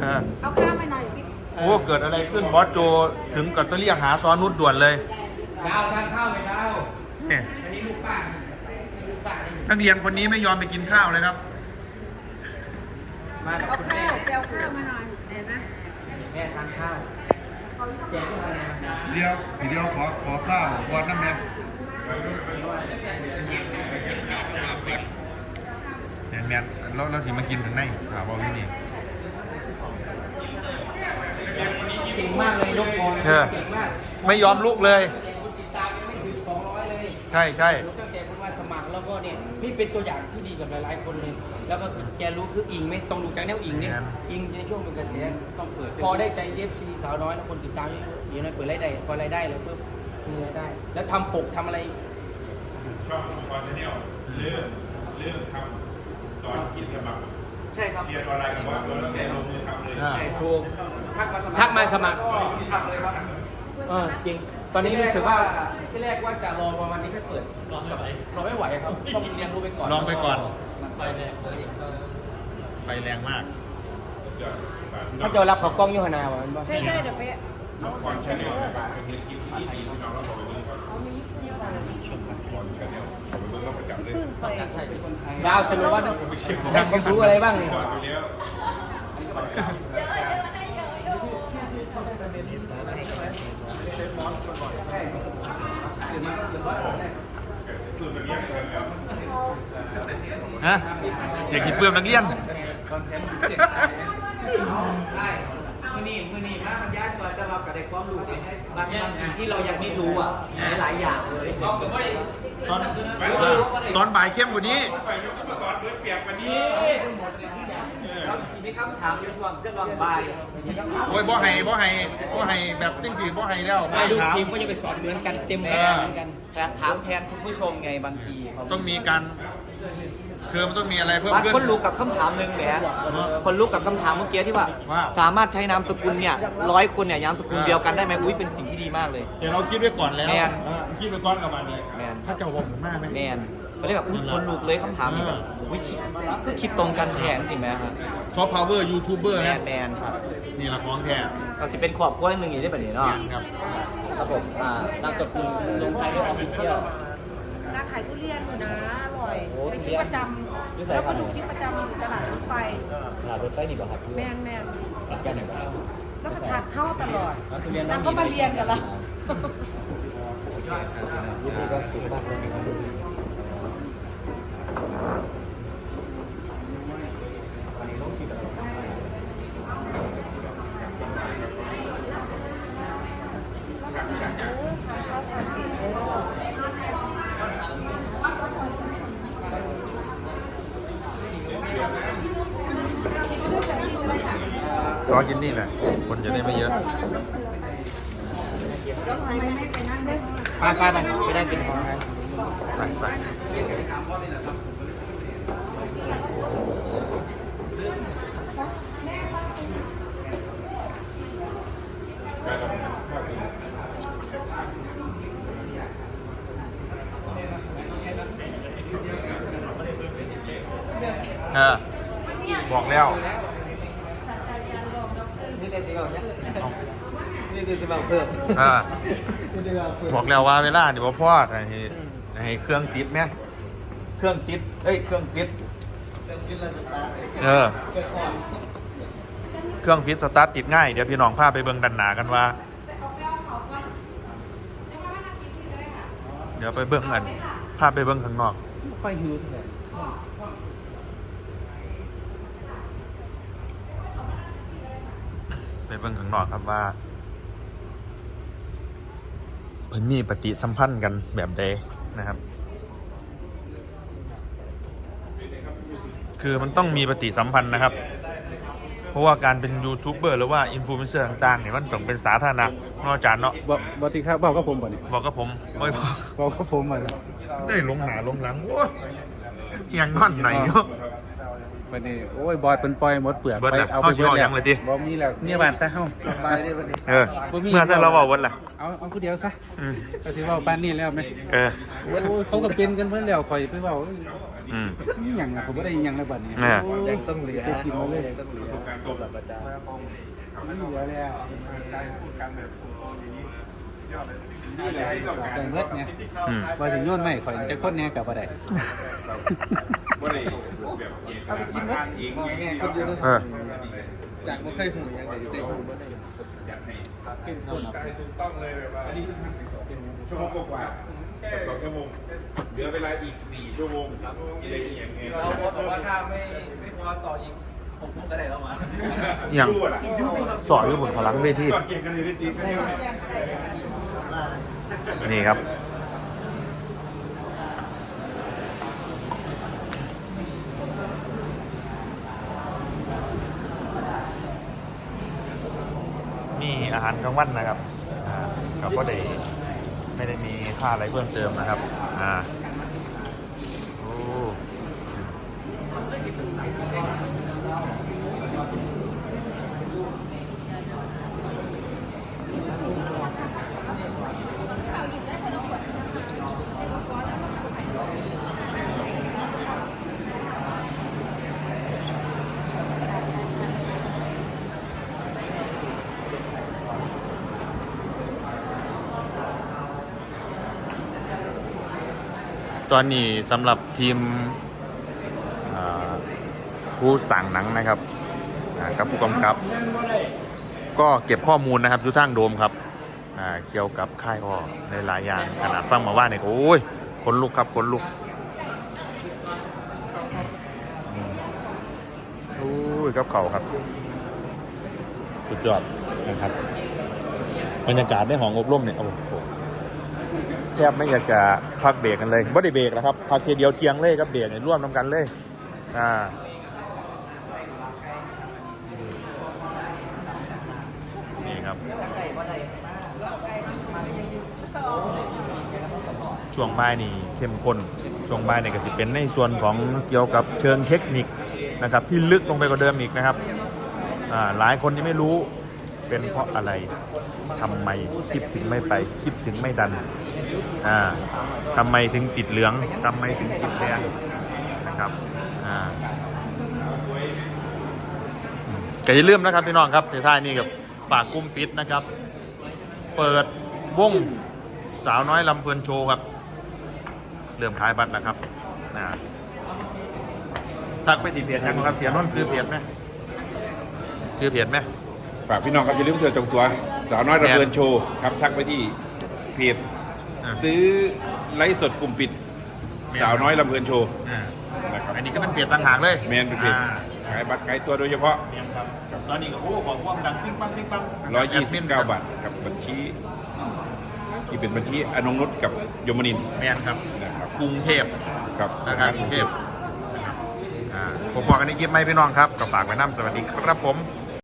เออเอาข้าวมาหน่อยพี่โอ้เกิดอะไรขึ้นบอสโจถึงกับต้องเรียกหาซ้อนนุชด่วนเลยดาวทานข้าวไหมดาวเนี่ยอันนี้ลูกป้าลูกป้าได้อยู่นักเรียนคนนี้ไม่ยอมไปกินข้าวเลยครับมากับเอาคุณข้าแม่วไปเอาข้าวมาหน่อยเดี๋ยวนะแม่ทานข้าวแจกด้วยอะไรนะเดียวทีเดียวขอขอข้าวบอสน้ำแดงแมนแมนเราเราสิมากินถึงไหนถามบอกที่นี่ เก่ง มากเลยนกพรเออ เก่งมากไม่ยอมลุกเลยคนติดตามยังไม่ถึง200เลยใช่ใช่ ตั้งแต่คนมาสมัครแล้วก็เนี่ยนี่เป็นตัวอย่างที่ดีกับหลายๆคนเลย แล้วก็คือแกรู้คืออิงไหมต้องดูจากแนวอิงเนี่ยอิงในช่วงเป็นกระแสต้องเปิด พอได้ใจเอฟซีสาวน้อยแล้วคนติดตามเยอะๆอย่างน้อยเปิดรายได้พอรายได้แล้วเพิ่มมีรายได้ แล้วทำปกทำอะไร ช่องคอนเทนเนียลเริ่มเริ่มทำตอนที่สมัครใช่ครับ เรียนออนไลน์กับว่าเราตั้งแต่ลงมือทำเลยอ่า ถูก ทักมาสมัครทักมาสมัครทำเลยครับเออจริง ตอนนี้รู้สึกว่าที่แรกว่าจะรอประมาณนี้แค่เปิดรอไม่ไหวรอไม่ไหวครับต้องเรียนรู้ไปก่อนลองไปก่อนไฟแรงไฟแรงมากถ้าจะรับเขากล้องยูฮานาวะมันบอกใช่ใช่เดี๋ยวไปน้องคอนชาแนลนะครับเป็นคลิปที่ดีที่น้องเราบอกไปเรื่องก่อนคอนชาแนลผมเพิ่งเข้าประจำเลยพึ่งไปดาวสรุปว่าอยากเรียนรู้อะไรบ้างเนี่ย ฮะอยากกินเปลือกนักเรียนมื่อนี้มื่อนี้ถ้ามันย้ายซอยจะรับกับเด็กความรู้เนี่ยบางบางสิ่งที่เรายังไม่รู้อะหลายๆอย่างเลยตอนเออตอนบ่ายเข้มกว่านี้ไฟยกขึ้นมาสอนเพื่อเปียกวันนี้ แล้วสิ่งที่คำถามอยู่ช่วงเรื่องวางบ่ายโอ้ยบ่ให้บ่ให้บ่ให้แบบจังสีบ่ให้แล้วไม่รู้ถาม ทีมก็จะไปสอนเหมือนกันเต็มเอแบอบเหมือนกัน แทนถามแทนคุณผู้ชมไงบางทีเขาต้องมีการคือมันต้องมีอะไรเพิ่มบางขึ้น คนรู้กับคำถามหนึ่งแหมคนรู้กับคำถามเมื่อกี้ที่ว่า ว่าสามารถใช้นามสกุลเนี่ยร้อยคนเนี่ยนามสกุลเดียวกันได้ไหมอุ้ยเป็นสิ่งที่ดีมากเลยเดี๋ยวเราคิดไว้ก่อนแล้วแม่นเออคิดไว้ก่อนกับมันนี้แม่นถ้าเจ้าบอกผมมากไหม แมน ก็เลยแบบอุ้ยคนลุกเลยคำถามนี้แบบอุ้ยคิดคือคิดตรงกันแทนสิแม่ครับซอฟต์พาวเวอร์ยูทูบเบอร์แมนะนแมนครับนี่ละของแท้ก็จะเป็นขอบครัวหนึ่งอย่างนี้ได้แบบนี้เนาะ ครับ ครับผม อ่านามสกุลลงท้ายด้วยออฟฟิเชียล ร้านขายทุเรียนอยู่นะอร่อยโอ้เป็นคลิปประจำแล้วก็ดูคลิปประจำอยู่ตลาดรถไฟตลาดรถไฟนี่เหรอครับแมนแมนรัดกันอย่างไร แล้วก็ถักเข้าตลอดแล้วทุเรียนนางก็มาเรียนกับเรา รูปนี้ก็สูงมากเลยซ อกินนี่แหละ คนจะได้ไม่เยอะไปไปไปนั่งได้ไปไปไปไม่ได้เป็นของใครไปไปเออบอกแล้วนี่ แต่สีแบบนี้นี่แต่สีแบบเพิ่มเออบอกแล้วว่าเวลานี่บ่พอให้ให้เครื่องติดไหมเครื่องติดเอ้ยเครื่องฟิตเออเครื่องฟิตสตาร์ทติดง่ายเดี๋ยวพี่น้องพาไปเบิ่งดันหนากันว่า เดี๋ยวไปเบิ่งกันพาไปเบิ่งข้างนอก ค่อยหิวเท่าไหร่ ไปเบิ่งข้างนอกครับว่าเพิ่นมีปฏิสัมพันธ์กันแบบใดนะครับ คือมันต้องมีปฏิสัมพันธ์นะครับ เพราะว่าการเป็นยูทูบเบอร์หรือว่าอินฟลูเอนเซอร์ต่างๆเนี่ยมันต้องเป็นสาธารณะเนอกจากเนาะบอกบอกติครับบอกกับผมบ่เนี่ยบอกกับผมโอ้ยบอกกับผมบ่ได้ลงหนาลงหลังโอ้ยเอียงนอนไหนเนาะ วันนี้โอ้ยบอยเป็นปล่อยหมดเปลือกเบิดแล้วเอาไปเอาสิเบิดเอาแล้ยัวงเลยติ บ่มีแล้วเนี่ยบานซะเฮาสบายได้บัดนี้เออเมื่อถ้าเราบอกวันล่ะเอาเอาผู้เดียวซะอืมก็สิเว้าปานนี้แล้วไหมเออโอ้ยเขาก็เป็นกันเพิ่นแล้วข่อยไปเว้าอืม นี่หยังนะผมบ่ได้หยังแล้วบัดนี้อ่า โอ้ยยังต้องเหลือจะกินมาเลยยังต้องเหลือประสบการณ์สดประจานไม่เหลือแล้วนี่เลยที่ต้องการแต่เบิดเนี่ยอืมว่าถึงโยนไม่ข่อยจะคนแหน่กับบ่ได้ว่าได้แบบเอกลักษณ์มาทานเองมองไงแง่ที่คนเดียวเออ จากบ่เคยหูยังไงได้หูบ่ได้จัดให้ขึ้นเข้านับอันนี้เพิ่งทำไปสองชั่วโมงกว่าสองชั่วโมงเหลือเวลาอีกสี่ชั่วโมงอะไรอย่างเงี้ยเราบอกว่าถ้าไม่ไม่พอต่ออีกผมก็ได้แล้วมาอย่างรู้ล่ะสอดอยู่บนพลังเวทีสอดเก่งกันเลยได้ตีกันเนี่ยนี่ครับ นี่ อาหารกลางวันนะครับอ่ากับก็ได้ไม่ได้มีค่าอะไรเพิ่มเติมนะครับอ่า ตอนนี้สำหรับทีมผู้สั่งหนังนะครับกับผู้กำกับ ก็เก็บข้อมูลนะครับอยุทางโดมครับเกี่ยวกับค่ายอ้อในหลายอย่างขนาดฟังมาว่าเนี่ยโอ้ยขนลุกครับขนลุกโอ้ยกับเขาครับ สุดยอดนะครับบรรยากาศในห้องอบรมเนี่ยโอ้โห ทบไม่อยากจะพักเบรกกันเลยไม่ได้เบรกแล้วครับพักทีเดียวเทียงเลยครับเบรกเนี่ยร่วมน้ำกันเลยอ่านี่ครับช่วงบ่ายนี่เข้มข้นช่วงบ่ายนี่ก็สิเป็นในส่วนของเกี่ยวกับเชิงเทคนิคนะครับ ที่ลึกลงไปกว่าเดิมอีกนะครับหลายคนยังไม่รู้เป็นเพราะอะไรทำไมคลิปถึงไม่ไปคลิปถึงไม่ดัน อ่าทำไมถึงติดเหลืองทำไมถึงติดแดงนะครับอ่าก็อย่าลืมนะครับพี่น้องครับในท้ายนี้กับฝากกุ้มปิดนะครับ เปิดวงสาวน้อยลำเพลินโชว์ครับเริ่มขายบัตรแล้วครับทักไปที่เพจยังครับเสียนนซื้อเพจไหมซื้อเพจไหมฝากพี่น้องครับอย่าลืมเสิร์ชจงตัว สาวน้อยระเบิดโชว์ครับทักไปที่เพจ อ่าซื้อไลฟ์สดกลุ่มปิด สาวน้อยลำเพลินโชว์อ่านะครับอันนี้ก็เป็นเพจต่างหากเลยแมนเป็นเพจอ่าขายบัตรขายตัวโดยเฉพาะ เนี่ยครับตอนนี้ก็โอ้ของความดังปิ้งปังปิ้งปัง129 บาทกับบัญชีที่เป็นบัญชีอนงนุชกับยมนินทร์แมนครับนะครับกรุงเทพ กับนะครับกรุงเทพอ่าผมบอกกันในคลิปไหมพี่น้องครับ ก็ฝากไว้น้ำสวัสดีครับผม